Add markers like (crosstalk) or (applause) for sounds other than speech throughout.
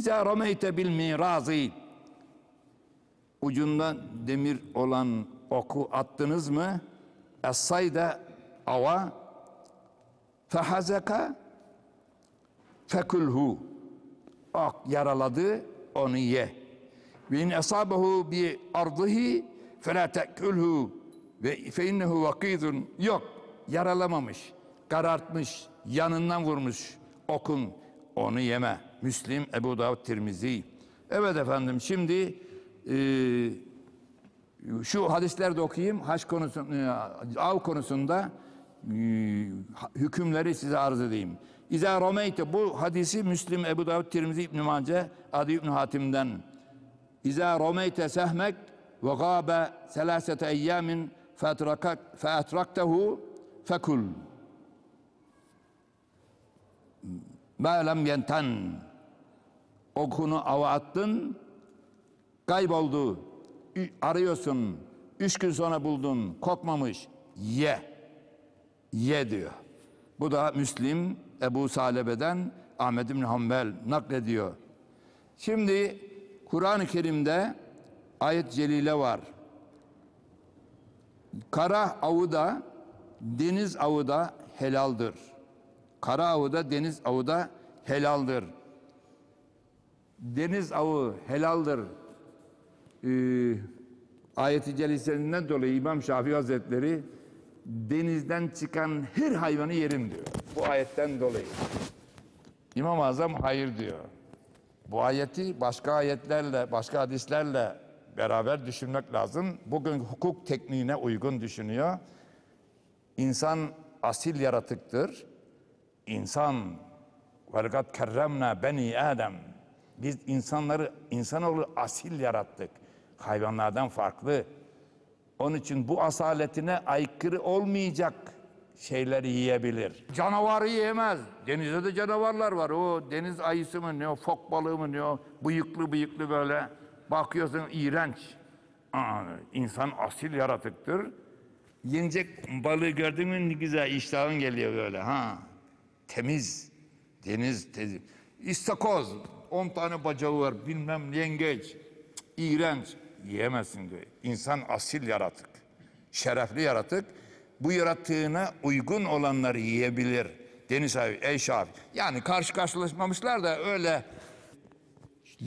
İza rameyte bil mirazi ucunda demir olan oku attınız mı? Es-sayda ava fehazeka fekulhu ok yaraladı onu ye. Ve in esabehu bi ardıhi fela tekulhu ve fe innehu vakidun yok yaralamamış karartmış yanından vurmuş okun onu yeme. Müslim, Ebu Davud, Tirmizi. Evet efendim şimdi eee şu hadislerde okuyayım. Haç konusunda, av konusunda e, hükümleri size arz edeyim. İza romeyte bu hadisi Müslim, Ebu Davud, Tirmizi, İbn Mace, Adi İbn Hatim'den. İza romeyte sehmek ve gâbe selasete eyyamin feetraktehu fekul. Ma lem yenten. Okunu ava attın, kayboldu. Arıyorsun, üç gün sonra buldun, kokmamış, ye. Ye diyor. Bu da Müslim, Ebu Salebe'den Ahmed bin Hanbel naklediyor. Şimdi Kur'an-ı Kerim'de ayet celile var. Kara avı da deniz avı da helaldir. Kara avı da deniz avı da helaldir. Deniz avı helaldir. Ee, ayeti celisesinden dolayı İmam Şafii Hazretleri denizden çıkan her hayvanı yerim diyor. Bu ayetten dolayı. İmam-ı Azam hayır diyor. Bu ayeti başka ayetlerle, başka hadislerle beraber düşünmek lazım. Bugün hukuk tekniğine uygun düşünüyor. İnsan asil yaratıktır. İnsan velikat kerremna beni Adem. Biz insanları insanoğlu asil yarattık. Hayvanlardan farklı. Onun için bu asaletine aykırı olmayacak şeyleri yiyebilir. Canavarı yiyemez. Denizde de canavarlar var. O deniz ayısı mı ne o fok balığı mı ne o bıyıklı bıyıklı böyle bakıyorsun iğrenç. Aa, insan asil yaratıktır. Yenecek balığı gördün mü ne güzel iştahın geliyor böyle ha. Temiz. Deniz temiz. İstakoz. 10 tane bacağı var bilmem yengeç. İğrenç. Yiyemezsin diyor. İnsan asil yaratık. Şerefli yaratık. Bu yaratığına uygun olanları yiyebilir. Deniz abi, ey Şafi. Yani karşı karşılaşmamışlar da öyle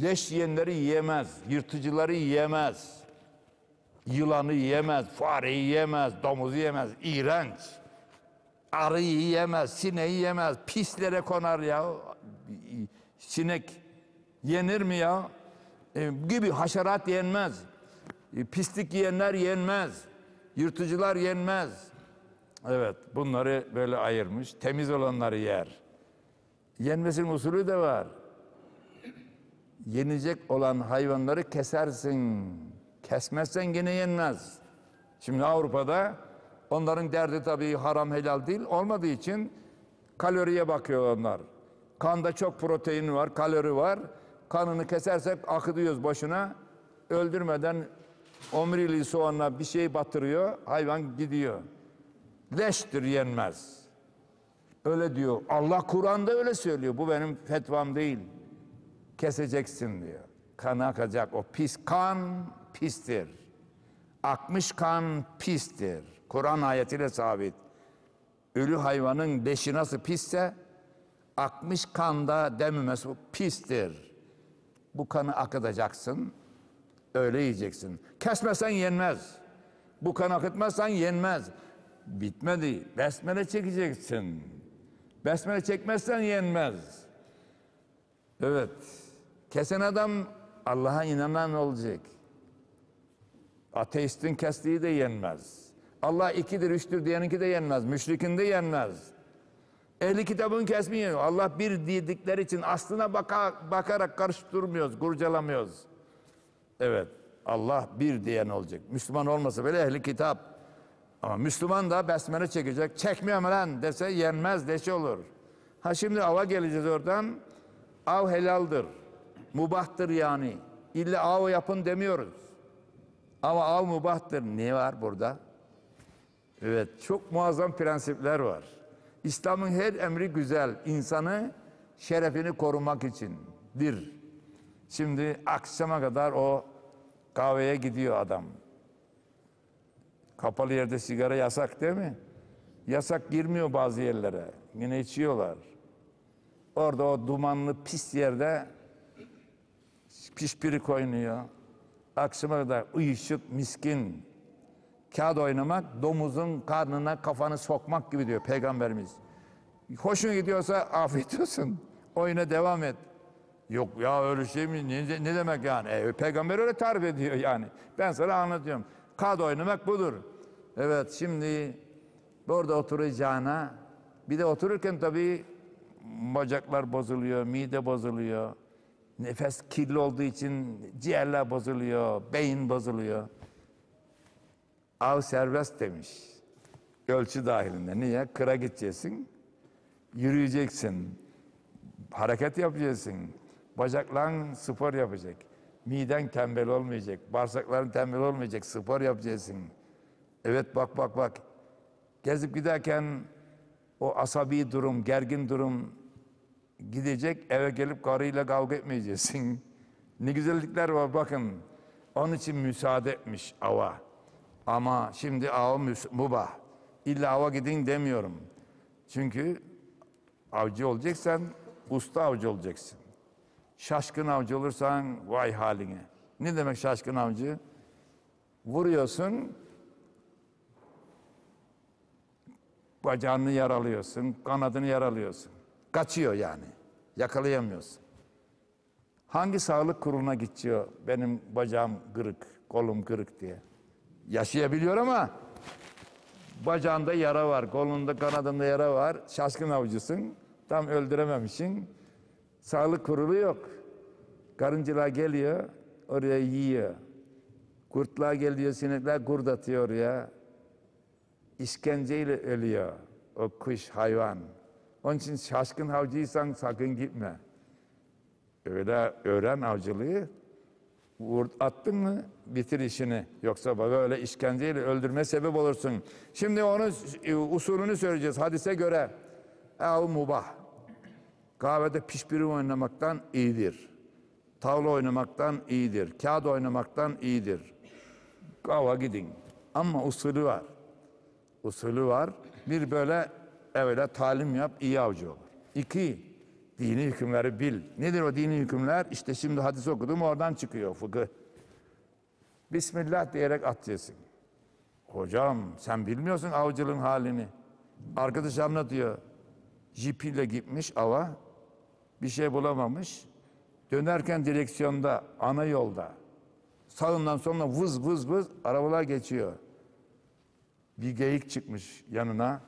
leş yiyenleri yiyemez. Yırtıcıları yiyemez. Yılanı yiyemez, fareyi yiyemez, domuzu yiyemez. İğrenç. Arıyı yiyemez, sineği yiyemez. Pislere konar ya. Sinek yenir mi ya? E, gibi haşerat yenmez. E, pislik yiyenler yenmez. Yırtıcılar yenmez. Evet bunları böyle ayırmış. Temiz olanları yer. Yenmesinin usulü de var. Yenecek olan hayvanları kesersin. Kesmezsen gene yenmez. Şimdi Avrupa'da onların derdi tabii haram helal değil olmadığı için kaloriye bakıyor onlar. Kanda çok protein var, kalori var. Kanını kesersek akıtıyoruz boşuna. Öldürmeden omrili soğanla bir şey batırıyor, hayvan gidiyor. Leştir yenmez. Öyle diyor. Allah Kur'an'da öyle söylüyor. Bu benim fetvam değil. Keseceksin diyor. Kan akacak. O pis kan pistir. Akmış kan pistir. Kur'an ayetiyle sabit. Ölü hayvanın leşi nasıl pisse, akmış kanda dememesi pistir. Bu kanı akıtacaksın, öyle yiyeceksin. Kesmesen yenmez. Bu kanı akıtmazsan yenmez. Bitmedi. Besmele çekeceksin. Besmele çekmezsen yenmez. Evet. Kesen adam Allah'a inanan olacak. Ateistin kestiği de yenmez. Allah ikidir, üçtür diyeninki de yenmez. Müşrikin de yenmez. Ehli kitabın kesmiyor. Allah bir dedikleri için aslına baka, bakarak karıştırmıyoruz, kurcalamıyoruz. Evet, Allah bir diyen olacak. Müslüman olmasa bile ehli kitap. Ama Müslüman da besmele çekecek. Çekmiyorum lan dese yenmez, deşi olur. Ha şimdi ava geleceğiz oradan. Av helaldir. Mubahtır yani. İlla av yapın demiyoruz. Ama av mubahtır. Ne var burada? Evet, çok muazzam prensipler var. İslam'ın her emri güzel. İnsanı şerefini korumak içindir. Şimdi akşama kadar o kahveye gidiyor adam. Kapalı yerde sigara yasak değil mi? Yasak girmiyor bazı yerlere. Yine içiyorlar. Orada o dumanlı pis yerde pişpirik oynuyor. Akşama kadar uyuşuk miskin. Kağıt oynamak domuzun karnına kafanı sokmak gibi diyor peygamberimiz. Hoşuna gidiyorsa afiyet (laughs) olsun. Oyuna devam et. Yok ya öyle şey mi? Ne, ne demek yani? E, peygamber öyle tarif ediyor yani. Ben sana anlatıyorum. Kağıt oynamak budur. Evet şimdi burada oturacağına bir de otururken tabii bacaklar bozuluyor, mide bozuluyor. Nefes kirli olduğu için ciğerler bozuluyor, beyin bozuluyor. Av serbest demiş. Ölçü dahilinde. Niye? Kıra gideceksin, yürüyeceksin, hareket yapacaksın. Bacakların spor yapacak. Miden tembel olmayacak, bağırsakların tembel olmayacak, spor yapacaksın. Evet bak bak bak. Gezip giderken o asabi durum, gergin durum gidecek, eve gelip karıyla kavga etmeyeceksin. (laughs) ne güzellikler var bakın. Onun için müsaade etmiş ava. Ama şimdi av mubah. İlla ava gidin demiyorum. Çünkü avcı olacaksan usta avcı olacaksın. Şaşkın avcı olursan vay haline. Ne demek şaşkın avcı? Vuruyorsun, bacağını yaralıyorsun, kanadını yaralıyorsun. Kaçıyor yani. Yakalayamıyorsun. Hangi sağlık kuruluna gidiyor benim bacağım kırık, kolum kırık diye? Yaşayabiliyor ama bacağında yara var, kolunda kanadında yara var. Şaşkın avcısın. Tam öldürememişsin. Sağlık kurulu yok. Karıncalar geliyor, oraya yiyor. Kurtlar geliyor, sinekler kurt atıyor oraya. İşkenceyle ölüyor o kuş, hayvan. Onun için şaşkın avcıysan sakın gitme. Öyle öğren avcılığı. Vur, attın mı bitir işini. Yoksa böyle işkenceyle öldürme sebep olursun. Şimdi onun e, usulünü söyleyeceğiz hadise göre. Av mubah. Kahvede pişpiri oynamaktan iyidir. Tavla oynamaktan iyidir. Kağıt oynamaktan iyidir. Kava gidin. Ama usulü var. Usulü var. Bir böyle evvela talim yap, iyi avcı olur. İki, dini hükümleri bil. Nedir o dini hükümler? İşte şimdi hadis okudum oradan çıkıyor fıkıh. Bismillah diyerek atacaksın. Hocam sen bilmiyorsun avcılığın halini. Arkadaş anlatıyor. Jipiyle gitmiş ava. Bir şey bulamamış. Dönerken direksiyonda, ana yolda. Sağından soluna vız vız vız arabalar geçiyor. Bir geyik çıkmış yanına.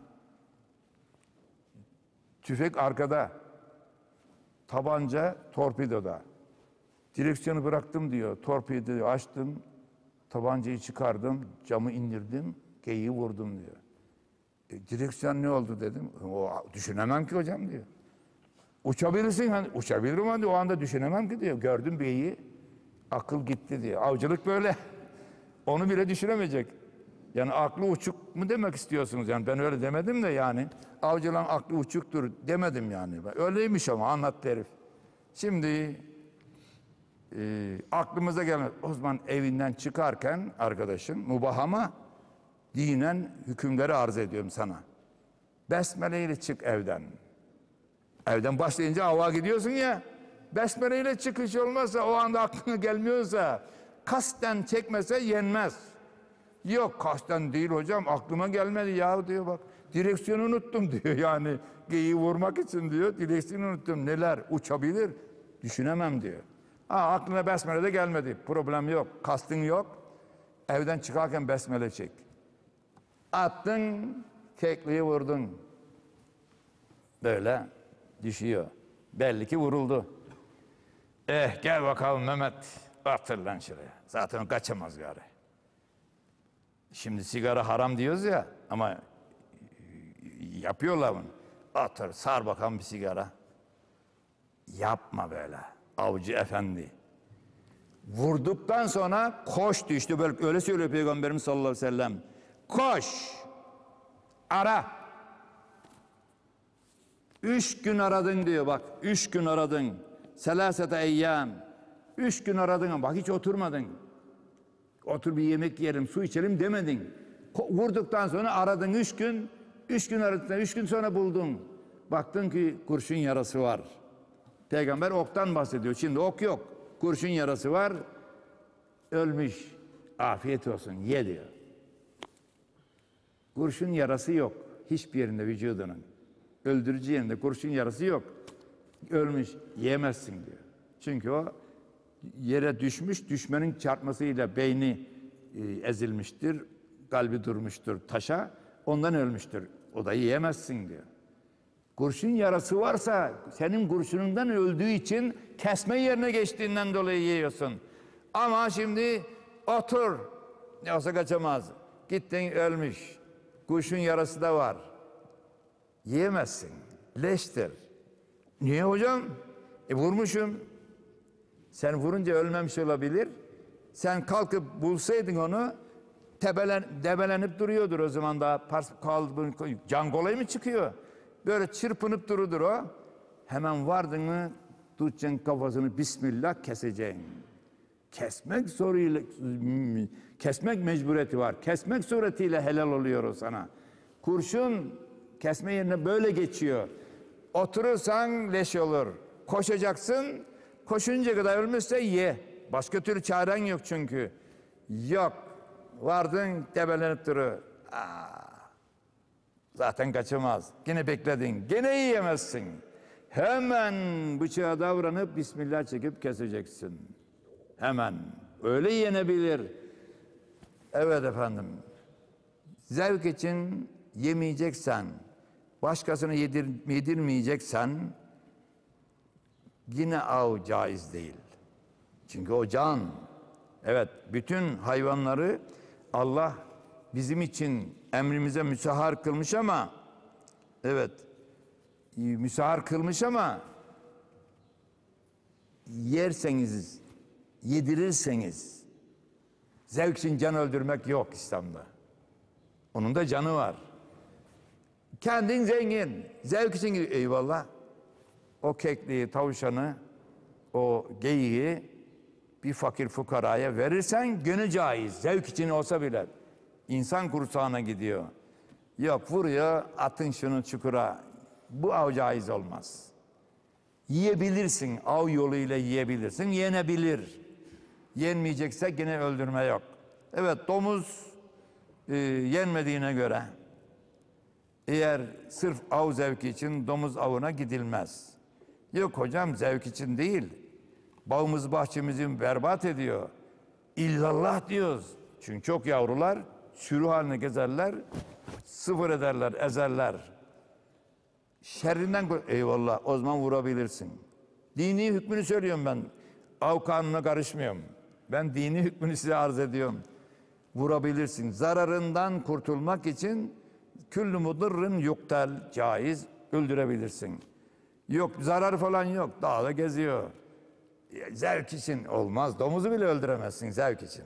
Tüfek arkada. Tabanca torpidoda. Direksiyonu bıraktım diyor. Torpidoyu açtım. Tabancayı çıkardım. Camı indirdim. Geyiği vurdum diyor. E, direksiyon ne oldu dedim. O, düşünemem ki hocam diyor. Uçabilirsin hani uçabilirim hani o anda düşünemem ki diyor. Gördüm beyi. Akıl gitti diyor. Avcılık böyle. (laughs) Onu bile düşünemeyecek. Yani aklı uçuk mu demek istiyorsunuz? Yani ben öyle demedim de yani. Avcılan aklı uçuktur demedim yani. Öyleymiş ama anlattı herif. Şimdi e, aklımıza gelmez. O zaman evinden çıkarken arkadaşın mubah ama dinen hükümleri arz ediyorum sana. Besmele ile çık evden. Evden başlayınca ava gidiyorsun ya. Besmele ile çıkış olmazsa o anda aklına gelmiyorsa kasten çekmese yenmez. Yok kasten değil hocam aklıma gelmedi ya diyor bak. Direksiyonu unuttum (laughs) diyor yani. Geyiği vurmak için diyor. Direksiyonu unuttum. Neler uçabilir düşünemem diyor. Ha, aklına besmele de gelmedi. Problem yok. Kastın yok. Evden çıkarken besmele çek. Attın, kekliği vurdun. Böyle düşüyor. Belli ki vuruldu. Eh gel bakalım Mehmet. Atır lan şuraya. Zaten kaçamaz gari. Şimdi sigara haram diyoruz ya ama yapıyorlar bunu. Atır sar bakalım bir sigara. Yapma böyle. Avcı efendi. Vurduktan sonra koş işte böyle öyle söylüyor Peygamberimiz sallallahu aleyhi ve sellem. Koş. Ara. Üç gün aradın diyor bak. Üç gün aradın. Selasete eyyam. Üç gün aradın bak hiç oturmadın. Otur bir yemek yiyelim, su içelim demedin. Vurduktan sonra aradın üç gün. Üç gün aradın, üç gün sonra buldun. Baktın ki kurşun yarası var. Peygamber oktan bahsediyor. Şimdi ok yok. Kurşun yarası var. Ölmüş. Afiyet olsun ye diyor. Kurşun yarası yok. Hiçbir yerinde vücudunun. Öldürücü yerinde kurşun yarası yok. Ölmüş. Yemezsin diyor. Çünkü o yere düşmüş, düşmenin çarpmasıyla beyni e, ezilmiştir, kalbi durmuştur taşa, ondan ölmüştür. O da yiyemezsin diyor. Kurşun yarası varsa senin kurşunundan öldüğü için kesme yerine geçtiğinden dolayı yiyorsun. Ama şimdi otur. Yoksa kaçamaz. Gittin ölmüş. Kurşun yarası da var. Yiyemezsin. Leştir. Niye hocam? E vurmuşum. Sen vurunca ölmemiş olabilir. Sen kalkıp bulsaydın onu tebelen, debelenip duruyordur o zaman daha pars, kaldı, can kolay mı çıkıyor? Böyle çırpınıp durudur o. Hemen vardın mı tutacaksın kafasını Bismillah keseceksin. Kesmek zoruyla kesmek mecburiyeti var. Kesmek suretiyle helal oluyor o sana. Kurşun kesme yerine böyle geçiyor. Oturursan leş olur. Koşacaksın. Koşunca kadar ölmüşse ye. Başka türlü çaren yok çünkü. Yok. Vardın debelenip duru. Zaten kaçamaz. Gene bekledin. Gene yiyemezsin. Hemen bıçağa davranıp Bismillah çekip keseceksin. Hemen. Öyle yenebilir. Evet efendim. Zevk için yemeyeceksen, başkasına yedir, yedirmeyeceksen yine av caiz değil. Çünkü o can. Evet, bütün hayvanları Allah bizim için emrimize müsahar kılmış ama evet müsahar kılmış ama yerseniz, yedirirseniz zevk için can öldürmek yok İslam'da. Onun da canı var. Kendin zengin, zevk için eyvallah. O kekliği, tavşanı, o geyiği bir fakir fukaraya verirsen gönü caiz. Zevk için olsa bile. İnsan kursağına gidiyor. Yok vuruyor, atın şunu çukura. Bu av caiz olmaz. Yiyebilirsin, av yoluyla yiyebilirsin, yenebilir. Yenmeyecekse yine öldürme yok. Evet domuz e, yenmediğine göre eğer sırf av zevki için domuz avına gidilmez. Yok hocam zevk için değil. Bağımız bahçemizi berbat ediyor. İllallah diyoruz. Çünkü çok yavrular sürü haline gezerler, sıfır ederler, ezerler. Şerrinden eyvallah o zaman vurabilirsin. Dini hükmünü söylüyorum ben. Av kanununa karışmıyorum. Ben dini hükmünü size arz ediyorum. Vurabilirsin. Zararından kurtulmak için küllü mudırrın yuktel caiz öldürebilirsin. Yok zarar falan yok. Dağda geziyor. Zevk için olmaz. Domuzu bile öldüremezsin zevk için.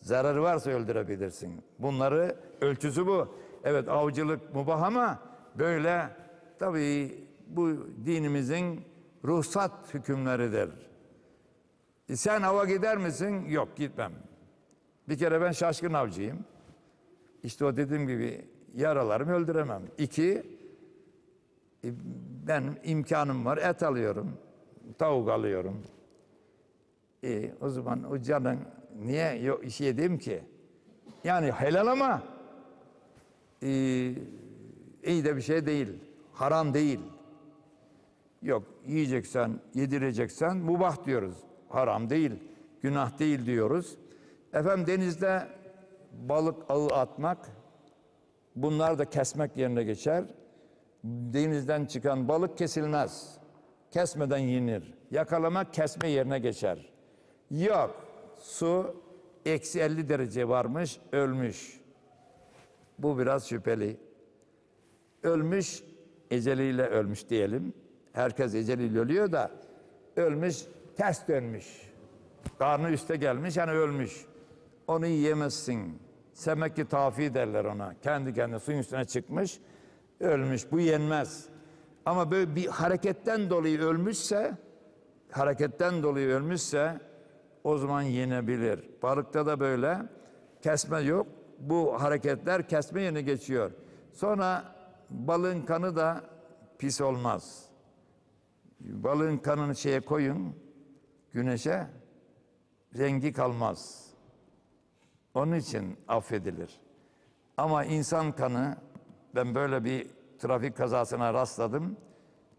Zararı varsa öldürebilirsin. Bunları ölçüsü bu. Evet avcılık mubah ama böyle tabii bu dinimizin ruhsat hükümleridir. E sen hava gider misin? Yok gitmem. Bir kere ben şaşkın avcıyım. İşte o dediğim gibi yaralarımı öldüremem. İki, e, ben imkanım var et alıyorum, tavuk alıyorum. E, o zaman o canın niye yok iş yediğim ki? Yani helal ama e, iyi de bir şey değil. Haram değil. Yok yiyeceksen, yedireceksen mubah diyoruz. Haram değil, günah değil diyoruz. Efendim denizde balık ağı atmak, bunlar da kesmek yerine geçer. Denizden çıkan balık kesilmez. Kesmeden yenir. Yakalamak kesme yerine geçer. Yok, su eksi 50 derece varmış, ölmüş. Bu biraz şüpheli. Ölmüş, eceliyle ölmüş diyelim. Herkes eceliyle ölüyor da ölmüş, ters dönmüş. Karnı üste gelmiş, yani ölmüş. Onu yiyemezsin. Semekki tafi derler ona. Kendi kendine suyun üstüne çıkmış, ölmüş. Bu yenmez. Ama böyle bir hareketten dolayı ölmüşse, hareketten dolayı ölmüşse, o zaman yenebilir. Balıkta da böyle kesme yok. Bu hareketler kesme yerine geçiyor. Sonra balığın kanı da pis olmaz. Balığın kanını şeye koyun, güneşe, rengi kalmaz. Onun için affedilir. Ama insan kanı, ben böyle bir trafik kazasına rastladım.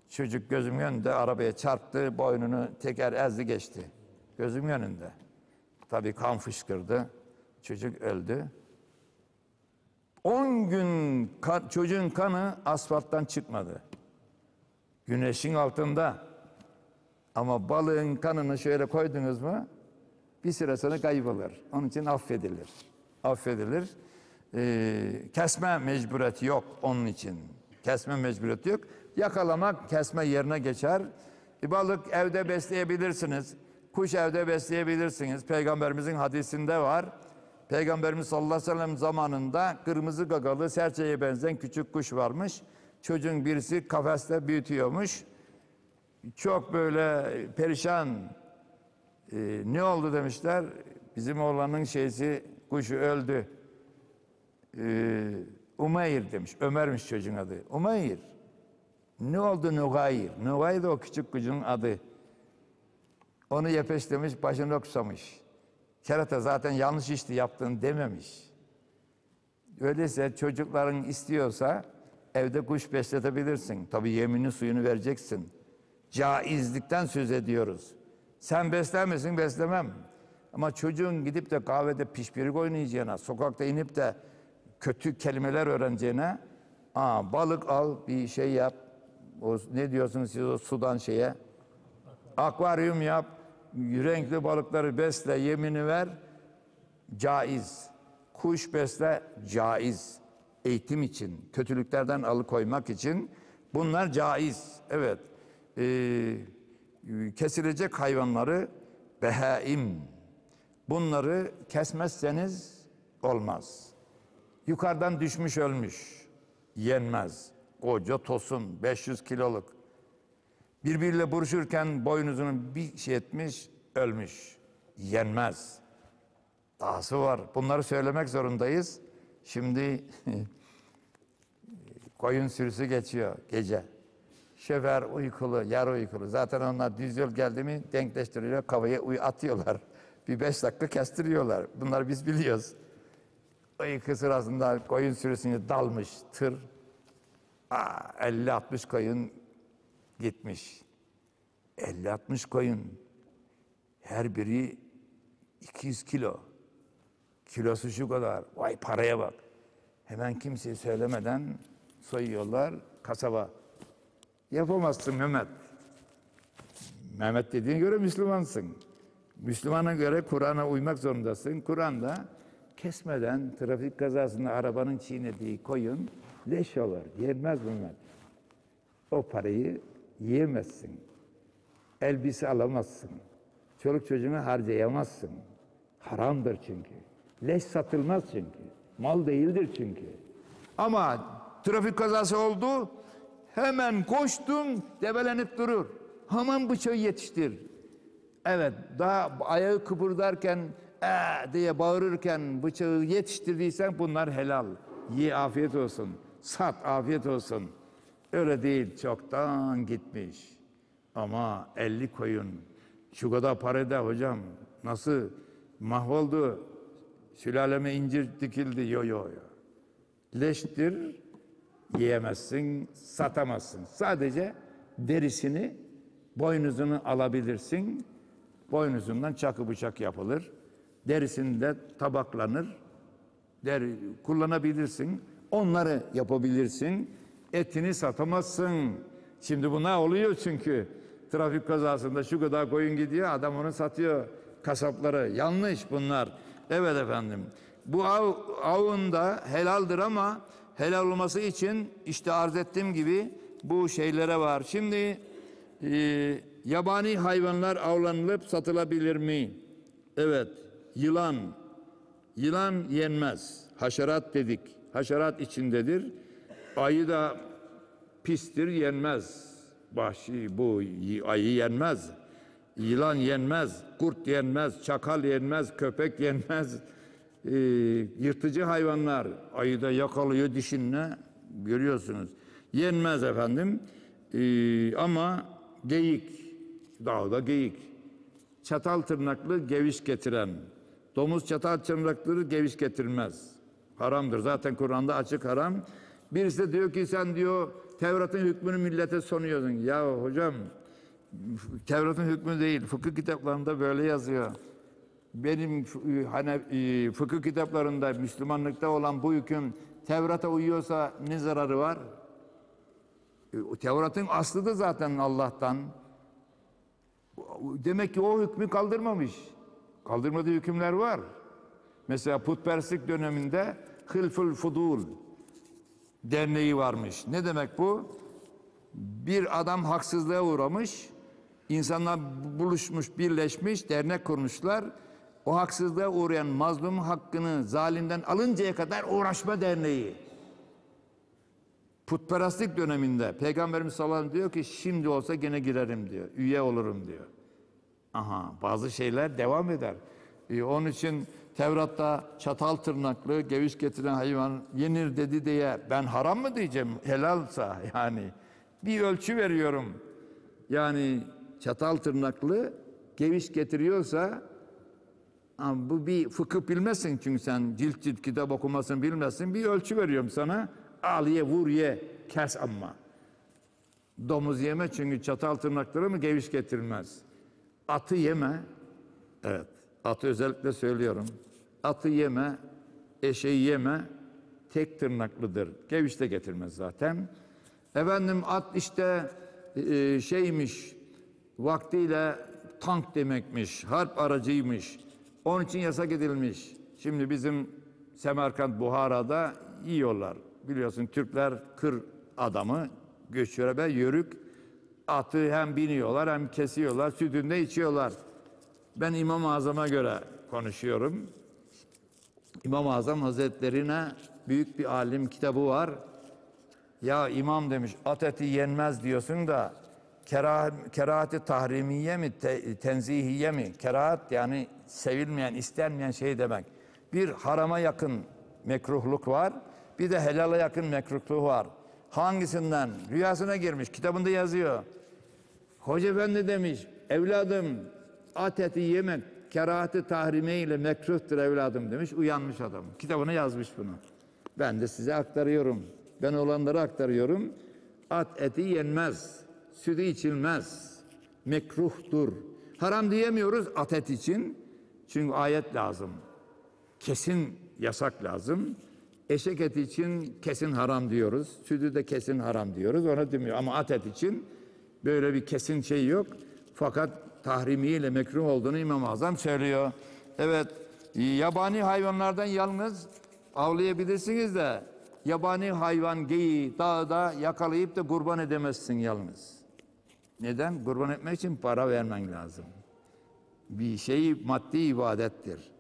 Çocuk gözümün önünde arabaya çarptı, boynunu teker ezdi geçti. Gözümün önünde. Tabii kan fışkırdı, çocuk öldü. 10 gün kan- çocuğun kanı asfalttan çıkmadı. Güneşin altında. Ama balığın kanını şöyle koydunuz mu bir süre sonra kaybolur. Onun için affedilir. Affedilir. Ee, kesme mecburiyeti yok onun için. Kesme mecburiyeti yok. Yakalamak kesme yerine geçer. E, balık evde besleyebilirsiniz. Kuş evde besleyebilirsiniz. Peygamberimizin hadisinde var. Peygamberimiz sallallahu aleyhi ve sellem zamanında kırmızı gagalı serçeye benzeyen küçük kuş varmış. Çocuğun birisi kafeste büyütüyormuş. Çok böyle perişan ee, ne oldu demişler. Bizim oğlanın şeysi kuşu öldü. Umeyr demiş. Ömer'miş çocuğun adı. Umeyr. Ne oldu Nugayr? Nugayr o küçük kuşun adı. Onu yepeşlemiş, başını oksamış. Kerata zaten yanlış işti yaptığını dememiş. Öyleyse çocukların istiyorsa evde kuş besletebilirsin. Tabii yemini suyunu vereceksin. Caizlikten söz ediyoruz. Sen besler misin? Beslemem. Ama çocuğun gidip de kahvede pişpirik oynayacağına, sokakta inip de kötü kelimeler öğreneceğine, aa, balık al, bir şey yap. O, ne diyorsunuz siz o sudan şeye? Akvaryum yap, renkli balıkları besle, yemini ver. Caiz. Kuş besle, caiz. Eğitim için, kötülüklerden alıkoymak için bunlar caiz. Evet. Ee, kesilecek hayvanları behaim. Bunları kesmezseniz olmaz. Yukarıdan düşmüş ölmüş. Yenmez. Koca tosun 500 kiloluk. Birbiriyle buruşurken boynuzunu bir şey etmiş, ölmüş. Yenmez. Dahası var. Bunları söylemek zorundayız. Şimdi (laughs) koyun sürüsü geçiyor gece. Şoför uykulu, yarı uykulu. Zaten onlar düz yol geldi mi denkleştiriyor, kafaya uy atıyorlar. Bir beş dakika kestiriyorlar. Bunları biz biliyoruz. Uyku sırasında koyun sürüsüne dalmış tır. Aa, 50-60 koyun gitmiş. 50-60 koyun. Her biri 200 kilo. Kilosu şu kadar. Vay paraya bak. Hemen kimseye söylemeden soyuyorlar kasaba. Yapamazsın Mehmet. Mehmet dediğine göre Müslümansın. Müslümana göre Kur'an'a uymak zorundasın. Kur'an'da kesmeden trafik kazasında arabanın çiğnediği koyun leş olur. Yenmez Mehmet. O parayı yiyemezsin. Elbise alamazsın. Çoluk çocuğuna harcayamazsın. Haramdır çünkü. Leş satılmaz çünkü. Mal değildir çünkü. Ama trafik kazası oldu. Hemen koştun, debelenip durur. Hemen bıçağı yetiştir. Evet, daha ayağı kıpırdarken ee diye bağırırken bıçağı yetiştirdiysen bunlar helal. Ye afiyet olsun. Sat afiyet olsun. Öyle değil, çoktan gitmiş. Ama 50 koyun. Şu kadar para da hocam. Nasıl mahvoldu? Sülaleme incir dikildi. Yo yo yo. Leştir, yiyemezsin, satamazsın. Sadece derisini, boynuzunu alabilirsin. Boynuzundan çakı bıçak yapılır. Derisinde tabaklanır. Deri kullanabilirsin. Onları yapabilirsin. Etini satamazsın. Şimdi bu ne oluyor çünkü? Trafik kazasında şu kadar koyun gidiyor, adam onu satıyor kasaplara. Yanlış bunlar. Evet efendim. Bu av, avın da helaldir ama helal olması için işte arz ettiğim gibi bu şeylere var. Şimdi e, yabani hayvanlar avlanılıp satılabilir mi? Evet. Yılan. Yılan yenmez. Haşerat dedik. Haşerat içindedir. Ayı da pistir yenmez. Vahşi bu ayı yenmez. Yılan yenmez, kurt yenmez, çakal yenmez, köpek yenmez. Ee, yırtıcı hayvanlar ayı da yakalıyor dişinle görüyorsunuz. Yenmez efendim. Ee, ama geyik, dağda geyik. Çatal tırnaklı geviş getiren. Domuz çatal tırnakları geviş getirmez. Haramdır. Zaten Kur'an'da açık haram. Birisi de diyor ki sen diyor Tevrat'ın hükmünü millete sunuyorsun. Ya hocam Tevrat'ın hükmü değil. Fıkıh kitaplarında böyle yazıyor. Benim hani e, fıkıh kitaplarında Müslümanlıkta olan bu hüküm Tevrat'a uyuyorsa ne zararı var? E, Tevrat'ın aslı da zaten Allah'tan. Demek ki o hükmü kaldırmamış. Kaldırmadığı hükümler var. Mesela putperestlik döneminde Hılful Fudul derneği varmış. Ne demek bu? Bir adam haksızlığa uğramış. insanlar buluşmuş, birleşmiş, dernek kurmuşlar. O haksızlığa uğrayan mazlum hakkını zalimden alıncaya kadar uğraşma derneği. Putperestlik döneminde Peygamberimiz sallallahu aleyhi ve sellem diyor ki şimdi olsa gene girerim diyor. Üye olurum diyor. Aha bazı şeyler devam eder. Ee, onun için Tevrat'ta çatal tırnaklı geviş getiren hayvan yenir dedi diye ben haram mı diyeceğim helalsa yani bir ölçü veriyorum. Yani çatal tırnaklı geviş getiriyorsa bu bir fıkıh bilmezsin çünkü sen cilt cilt kitap okumasını bilmezsin. Bir ölçü veriyorum sana. Al ye vur ye kes ama. Domuz yeme çünkü çatal tırnakları mı geviş getirmez. Atı yeme. Evet. Atı özellikle söylüyorum. Atı yeme, eşeği yeme. Tek tırnaklıdır. Geviş de getirmez zaten. Efendim at işte e, şeymiş, vaktiyle tank demekmiş, harp aracıymış. Onun için yasak edilmiş. Şimdi bizim Semerkant, Buhara'da yiyorlar. Biliyorsun Türkler kır adamı, göçörebe, yörük. Atı hem biniyorlar hem kesiyorlar, sütünü de içiyorlar. Ben İmam-ı Azam'a göre konuşuyorum. İmam-ı Azam Hazretlerine büyük bir alim kitabı var. Ya imam demiş at eti yenmez diyorsun da kerah, kerahati tahrimiye mi te, tenzihiye mi? Kerahat yani sevilmeyen, istenmeyen şey demek. Bir harama yakın mekruhluk var. Bir de helala yakın mekruhluk var. Hangisinden? Rüyasına girmiş. Kitabında yazıyor. Hoca efendi demiş. Evladım at eti yemek kerahati tahrime ile mekruhtur evladım demiş. Uyanmış adam. Kitabına yazmış bunu. Ben de size aktarıyorum. Ben olanları aktarıyorum. At eti yenmez. Sütü içilmez. Mekruhtur. Haram diyemiyoruz at et için. Çünkü ayet lazım. Kesin yasak lazım. Eşek eti için kesin haram diyoruz. Sütü de kesin haram diyoruz. Ona demiyor. Ama at et için böyle bir kesin şey yok. Fakat tahrimiyle mekruh olduğunu İmam-ı Azam söylüyor. Evet, yabani hayvanlardan yalnız avlayabilirsiniz de yabani hayvan geyiği dağda yakalayıp da kurban edemezsin yalnız. Neden? Kurban etmek için para vermen lazım. Bir şey maddi ibadettir.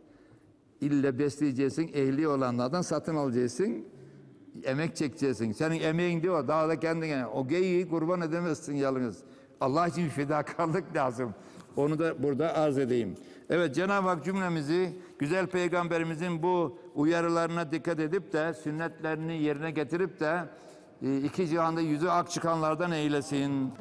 İlle besleyeceksin, ehli olanlardan satın alacaksın, emek çekeceksin. Senin emeğin diyor, dağda kendine. O geyiği kurban edemezsin yalnız. Allah için fedakarlık (laughs) lazım. Onu da burada arz edeyim. Evet Cenab-ı Hak cümlemizi güzel peygamberimizin bu uyarılarına dikkat edip de sünnetlerini yerine getirip de e, iki cihanda yüzü ak çıkanlardan eylesin.